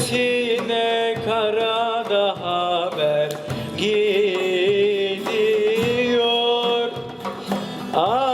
Neresine karada haber gidiyor? Ah.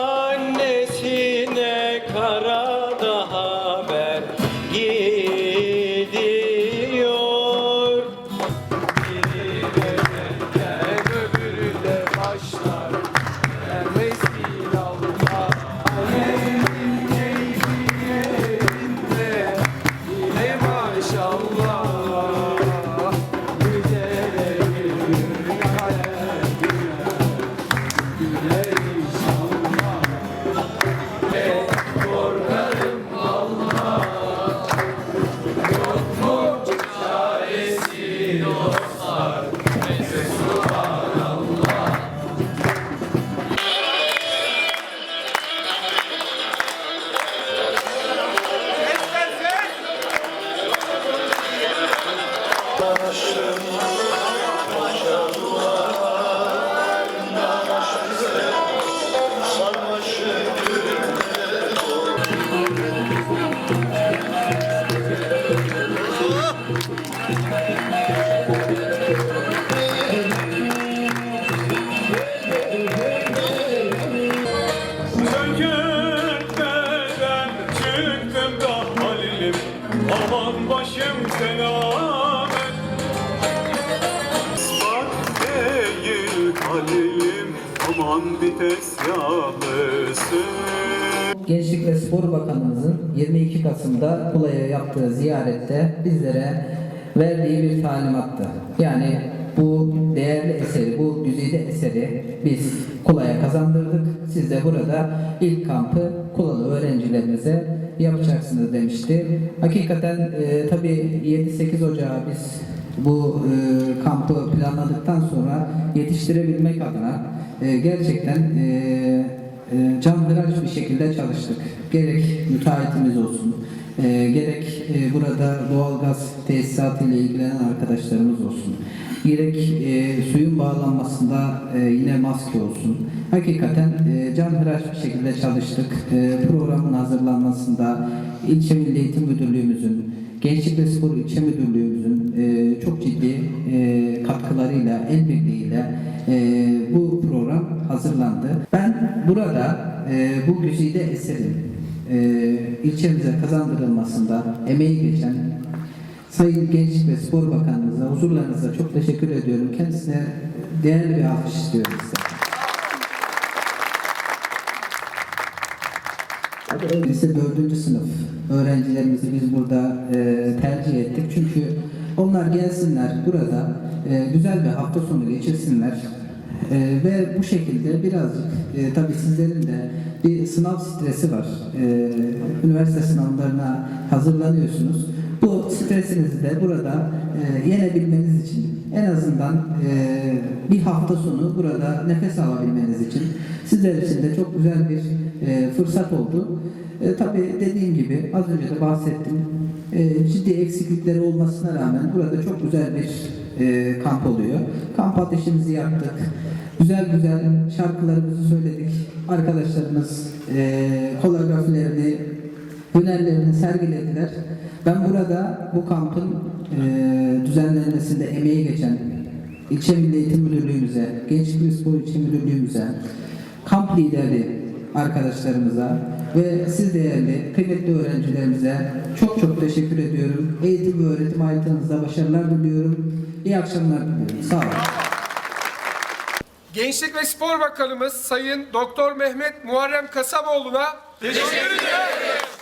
Gençlik ve Spor Bakanımızın 22 Kasım'da Kula'ya yaptığı ziyarette bizlere verdiği bir talimattı. Yani bu değerli eseri, bu güzide eseri biz Kula'ya kazandırdık. Siz de burada ilk kampı Kulalı öğrencilerimize yapacaksınız demişti. Hakikaten e, tabii 7-8 Ocağı biz bu e, kampı planladıktan sonra yetiştirebilmek adına e, gerçekten e, e, canhıraş bir şekilde çalıştık. Gerek müteahhitimiz olsun, e, gerek e, burada doğalgaz tesisatı ile ilgilenen arkadaşlarımız olsun, gerek e, suyun bağlanmasında e, yine maske olsun. Hakikaten e, canhıraş bir şekilde çalıştık. E, programın hazırlanmasında ilçe Milli Eğitim Müdürlüğümüzün, Gençlik ve Spor İlçe Müdürlüğümüzün e, çok ciddi e, katkılarıyla, el birliğiyle e, bu program hazırlandı. Ben burada e, bu güzide eserin e, ilçemize kazandırılmasında emeği geçen Sayın Gençlik ve Spor Bakanımıza, huzurlarınıza çok teşekkür ediyorum. Kendisine değerli bir alkış istiyorum size. Lise 4. sınıf öğrencilerimizi biz burada e, tercih ettik. Çünkü onlar gelsinler burada e, güzel bir hafta sonu geçirsinler. E, ve bu şekilde birazcık e, tabii sizlerin de bir sınav stresi var. E, üniversite sınavlarına hazırlanıyorsunuz. Bu stresinizi de burada e, yenebilmeniz için en azından e, bir hafta sonu burada nefes alabilmeniz için sizler için de çok güzel bir e, fırsat oldu. E, tabii dediğim gibi az önce de bahsettim. E, ciddi eksiklikleri olmasına rağmen burada çok güzel bir e, kamp oluyor. Kamp ateşimizi yaktık. Güzel güzel şarkılarımızı söyledik. Arkadaşlarımız e, koreografilerini hünerlerini sergilediler. Ben burada bu kampın e, düzenlenmesinde emeği geçen ilçe Milli Eğitim Müdürlüğümüze, Gençlik ve Spor İlçe Müdürlüğümüze, kamp lideri arkadaşlarımıza ve siz değerli kıymetli öğrencilerimize çok çok teşekkür ediyorum. Eğitim ve öğretim hayatınızda başarılar diliyorum. İyi akşamlar diliyorum. Sağ olun. Gençlik ve Spor Bakanımız Sayın Doktor Mehmet Muharrem Kasaboğlu'na teşekkür ediyoruz.